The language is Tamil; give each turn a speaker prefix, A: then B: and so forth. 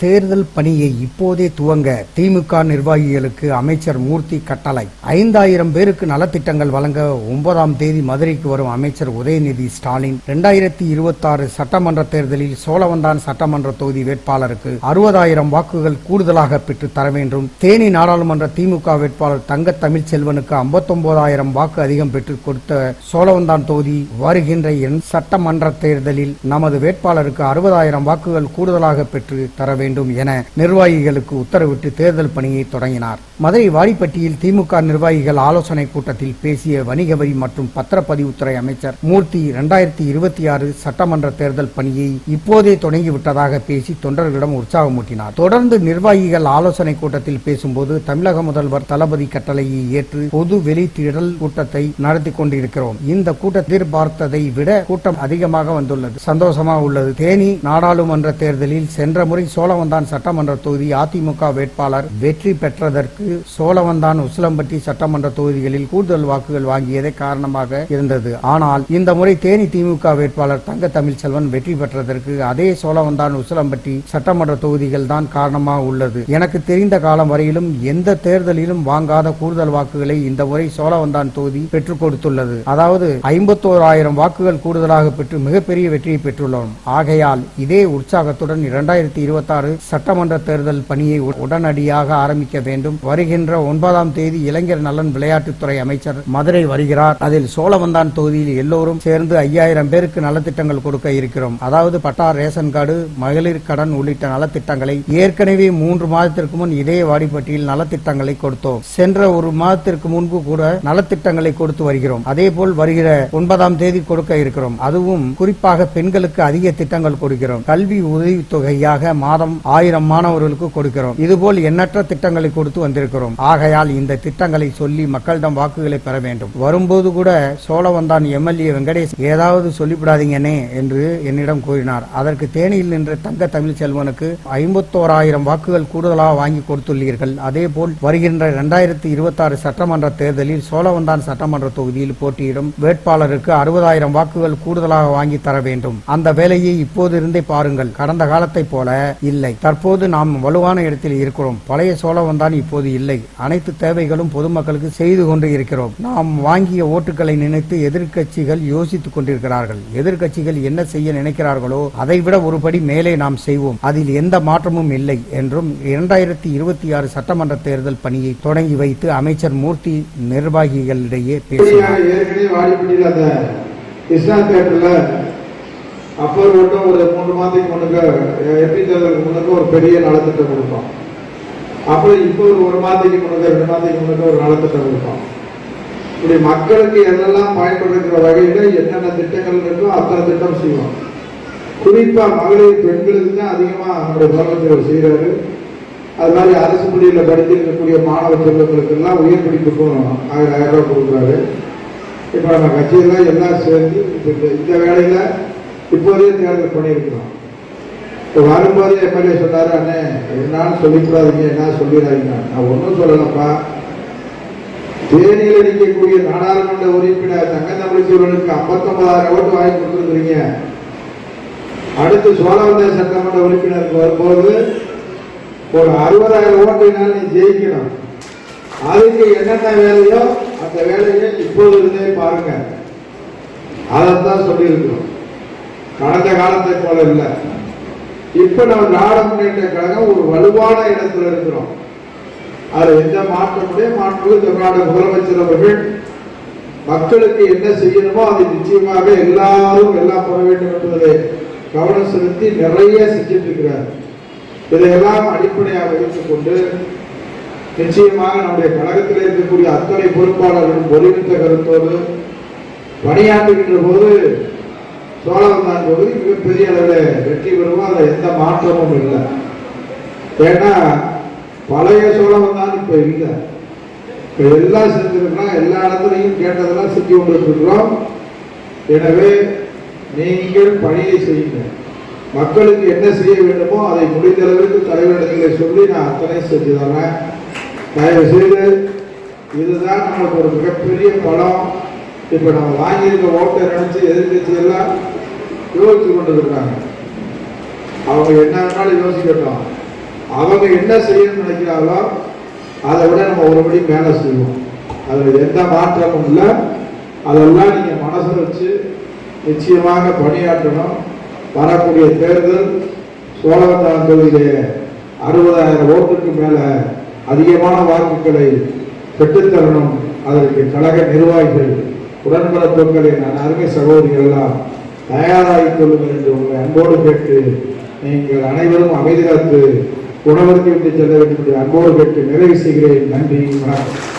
A: தேர்தல் பணியை இப்போதே துவங்க திமுக நிர்வாகிகளுக்கு அமைச்சர் மூர்த்தி கட்டளை. ஐந்தாயிரம் பேருக்கு நலத்திட்டங்கள் வழங்க ஒன்பதாம் தேதி மதுரைக்கு வரும் அமைச்சர் உதயநிதி ஸ்டாலின். இரண்டாயிரத்தி இருபத்தி ஆறு சட்டமன்ற தேர்தலில் சோழவந்தான் சட்டமன்ற தொகுதி வேட்பாளருக்கு அறுபதாயிரம் வாக்குகள் கூடுதலாக பெற்று தர வேண்டும். தேனி நாடாளுமன்ற திமுக வேட்பாளர் தங்க தமிழ்ச்செல்வனுக்கு ஐம்பத்தொன்பதாயிரம் வாக்கு அதிகம் பெற்று கொடுத்த சோழவந்தான் தொகுதி வருகின்ற என் சட்டமன்ற தேர்தலில் நமது வேட்பாளருக்கு அறுபதாயிரம் வாக்குகள் கூடுதலாக பெற்று தர வேண்டும் வேண்டும் என நிர்வாகிகளுக்கு உத்தரவிட்டு தேர்தல் பணியை தொடங்கினார். மதுரை வாடிப்பட்டியில் திமுக நிர்வாகிகள் ஆலோசனை கூட்டத்தில் பேசிய வணிக வரி மற்றும் பத்திரப்பதிவுத்துறை அமைச்சர் மூர்த்தி இரண்டாயிரத்தி இருபத்தி ஆறு சட்டமன்ற தேர்தல் பணியை இப்போதே தொடங்கிவிட்டதாக பேசி தொண்டர்களிடம் உற்சாகமூட்டினார். தொடர்ந்து நிர்வாகிகள் ஆலோசனை கூட்டத்தில் பேசும்போது தமிழக முதல்வர் தளபதி கட்டளையை ஏற்று பொது வெளி திடல் கூட்டத்தை நடத்தி கொண்டிருக்கிறோம். இந்த கூட்டம் எதிர்பார்த்ததை விட கூட்டம் அதிகமாக வந்துள்ளது. சந்தோஷமாக உள்ளது. தேனி நாடாளுமன்ற தேர்தலில் சென்ற முறை சோழ சோழவந்தான் சட்டமன்ற தொகுதி அதிமுக வேட்பாளர் வெற்றி பெற்றதற்கு சோழவந்தான் உசிலம்பட்டி சட்டமன்ற தொகுதிகளில் கூடுதல் வாக்குகள் வாங்கியதே காரணமாக இருந்தது. ஆனால் இந்த முறை தேனி திமுக வேட்பாளர் தங்க தமிழ்ச்செல்வன் வெற்றி பெற்றதற்கு அதே சோழவந்தான் உசிலம்பட்டி சட்டமன்ற தொகுதிகள் தான் காரணமாக உள்ளது. எனக்கு தெரிந்த காலம் வரையிலும் எந்த தேர்தலிலும் வாங்காத கூடுதல் வாக்குகளை இந்த முறை சோழவந்தான் தொகுதி பெற்றுக் கொடுத்துள்ளது. அதாவது ஐம்பத்தோராயிரம் வாக்குகள் கூடுதலாக பெற்று மிகப்பெரிய வெற்றியை பெற்றுள்ளோம். ஆகையால் இதே உற்சாகத்துடன் இரண்டாயிரத்தி இருபத்தி ஆறு வருமாறு சட்டமன்ற தேர்தல் பணியை உடனடியாக ஆரம்பிக்க வேண்டும். வருகின்ற ஒன்பதாம் தேதி இளைஞர் நலன் விளையாட்டுத்துறை அமைச்சர் மதுரை வருகிறார். அதில் சோழவந்தான் தொகுதியில் எல்லோரும் சேர்ந்து ஐயாயிரம் பேருக்கு நலத்திட்டங்கள் கொடுக்க இருக்கிறோம். அதாவது பட்டா ரேஷன் கார்டு மகளிர் கடன் உள்ளிட்ட நலத்திட்டங்களை ஏற்கனவே மூன்று மாதத்திற்கு முன் இதே வாடிப்பட்டியில் நலத்திட்டங்களை கொடுத்தோம். சென்ற ஒரு மாதத்திற்கு முன்பு கூட நலத்திட்டங்களை கொடுத்து வருகிறோம். அதே போல் வருகிற ஒன்பதாம் தேதி கொடுக்க இருக்கிறோம். அதுவும் குறிப்பாக பெண்களுக்கு அதிக திட்டங்கள் கொடுக்கிறோம். கல்வி உதவித்தொகையாக மாதம் ஆயிரம் மாணவர்களுக்கு கொடுக்கிறோம். இதுபோல் எண்ணற்ற திட்டங்களை கொடுத்து வந்திருக்கிறோம். ஆகையால் இந்த திட்டங்களை சொல்லி மக்களிடம் வாக்குகளை பெற வேண்டும். வரும்போது கூட சோழவந்தான் எம்எல்ஏ வெங்கடேஷ் ஏதாவது சொல்லிவிடாதீங்கனே என்று என்னிடம் கூறினார். அதற்கு தேனியில் நின்ற தங்க தமிழ்ச்செல்வனுக்கு ஐம்பத்தோராயிரம் வாக்குகள் கூடுதலாக வாங்கி கொடுத்துள்ளீர்கள். அதேபோல் வருகின்ற இரண்டாயிரத்தி இருபத்தி ஆறு சட்டமன்ற தேர்தலில் சோழவந்தான் சட்டமன்ற தொகுதியில் போட்டியிடும் வேட்பாளருக்கு அறுபதாயிரம் வாக்குகள் கூடுதலாக வாங்கி தர வேண்டும். அந்த வேலையை இப்போது இருந்தே பாருங்கள். கடந்த காலத்தை போல இல்லை. தற்போது நாம் வலுவான இடத்தில் இருக்கிறோம். பழைய சோழவன் தான் இப்போது இல்லை. அனைத்து தேவைகளும் பொதுமக்களுக்கு செய்து கொண்டு இருக்கிறோம். நாம் வாங்கிய ஓட்டுகளை நினைத்து எதிர்க்கட்சிகள் யோசித்துக் கொண்டிருக்கிறார்கள். எதிர்கட்சிகள் என்ன செய்ய நினைக்கிறார்களோ அதைவிட ஒருபடி மேலே நாம் செய்வோம். அதில் எந்த மாற்றமும் இல்லை என்றும் இரண்டாயிரத்தி இருபத்தி ஆறு சட்டமன்ற தேர்தல் பணியை தொடங்கி வைத்து அமைச்சர் மூர்த்தி நிர்வாகிகளிடையே பேசினார்.
B: அப்போ மட்டும் ஒரு மூணு மாதத்துக்கு முன்னுக்கு எம்பி தேர்தலுக்கு முன்னுக்கு ஒரு பெரிய நலத்திட்டம் கொடுத்தோம் அப்புறம் இப்போ ஒரு ஒரு மாதத்துக்கு முன்னுக்கு ரெண்டு மாதத்துக்கு முன்னுக்கு ஒரு நலத்திட்டம் கொடுத்தோம் இப்படி மக்களுக்கு என்னெல்லாம் பயன்படுகிற வகையில் என்னென்ன திட்டங்கள் இருக்கோ அத்தனை திட்டம் செய்வோம். குறிப்பாக மகளிர் பெண்களுக்கு தான் அதிகமாக நம்முடைய முதலமைச்சர் செய்கிறாரு அது மாதிரி அரசு பள்ளியில் படித்திருக்கக்கூடிய மாணவ செல்வங்களுக்கெல்லாம் உயர் படிப்புக்கும் ஆயிரம் ஆயிரம் ரூபாய் கொடுக்குறாரு. இப்போ நம்ம கட்சியெல்லாம் எல்லாம் சேர்ந்து இப்போ இந்த வேலையில் இப்போதே தேர்தல் பண்ணியிருக்கிறோம். இப்போ வரும்போதே எம்எல்ஏ சொன்னார் அண்ணே? என்னான்னு சொல்லிக்கூடாதீங்க என்ன சொல்லிடாதீங்க. நான் ஒன்றும் சொல்லலப்பா. தேனியில் நிற்கக்கூடிய நாடாளுமன்ற உறுப்பினர் தங்கத்தமிழ்ச்சூழலுக்கு ஐம்பத்தொன்பதாயிரம் ஓட்டு வாங்கி கொடுத்துருக்குறீங்க. அடுத்து சோழவந்த சட்டமன்ற உறுப்பினருக்கு வரும்போது ஒரு அறுபதாயிரம் ஓட்டுனால் நீ ஜெயிக்கணும். அதுக்கு என்னென்ன வேலையோ அந்த வேலையை இப்போது இருந்தே பாருங்க. அதைத்தான் சொல்லியிருக்கிறோம். கடந்த காலத்தை போல இல்லை. இப்ப நம்ம நாட முன்னேற்ற கழகம் ஒரு வலுவான இடத்துல இருக்கிறோம். அது எந்த மாற்றமுடைய மாற்று தமிழ்நாடு முதலமைச்சர் அவர்கள் மக்களுக்கு என்ன செய்யணுமோ அதை நிச்சயமாக எல்லாரும் எல்லாம் பெற வேண்டும் என்பதை கவனம் செலுத்தி நிறைய செஞ்சிட்டு இருக்கிறார். இதையெல்லாம் அடிப்படையாக வைத்துக் கொண்டு நிச்சயமாக நம்முடைய கழகத்தில் இருக்கக்கூடிய அத்தனை பொறுப்பாளர்களும் ஒருமித்த கருத்தோடு பணியாற்றுகின்ற போது சோழவந்தான் தொகுதி மிகப்பெரிய அளவில் வெற்றி பெறுவோம். அதில் எந்த மாற்றமும் இல்லை. ஏன்னா பழைய சோழவந்தான் இப்போ இல்லை. இப்போ எல்லாம் செஞ்சிருக்கிறோம். எல்லா இடத்துலையும் கேட்டதெல்லாம் செஞ்சு கொண்டு இருக்கிறோம். எனவே நீங்கள் பணியை செய்யுங்க. மக்களுக்கு என்ன செய்ய வேண்டுமோ அதை முடிந்த அளவுக்கு தலைவரிடத்தில் சொல்லி நான் அத்தனை செஞ்சு தரேன் தயவு செய்து இதுதான் நமக்கு ஒரு மிகப்பெரிய படம். இப்போ நம்ம வாங்கியிருக்க ஓட்டை நினைச்சு எதிர்கட்சி எல்லாம் யோசித்து கொண்டு இருக்காங்க அவங்க என்ன வேணாலும் யோசிக்கட்டும். அவங்க என்ன செய்யணும்னு நினைக்கிறாங்களோ அதை விட நம்ம ஒரு படி மேலே செய்வோம் அதில் எந்த மாற்றமும் இல்லை. அதெல்லாம் நீங்கள் மனசில் வச்சு நிச்சயமாக பணியாற்றணும். வரக்கூடிய தேர்தல் சோழவந்தான் தொகுதியிலே அறுபதாயிரம் ஓட்டுக்கு மேலே அதிகமான வாக்குகளை பெற்றுத்தரணும் அதற்கு கழக நிர்வாகிகள் உடன்பிறப்புகளை நான் அருமை சகோதரிகளெல்லாம் தயாராகிக் கொள்ளுங்கள் என்று உங்களை அன்போடு கேட்டு நீங்கள் அனைவரும் அமைதி காத்து உணவருக்கு விட்டு செல்ல வேண்டும் என்று அன்போடு கேட்டு நிறைவு செய்கிறேன். நன்றி வணக்கம்.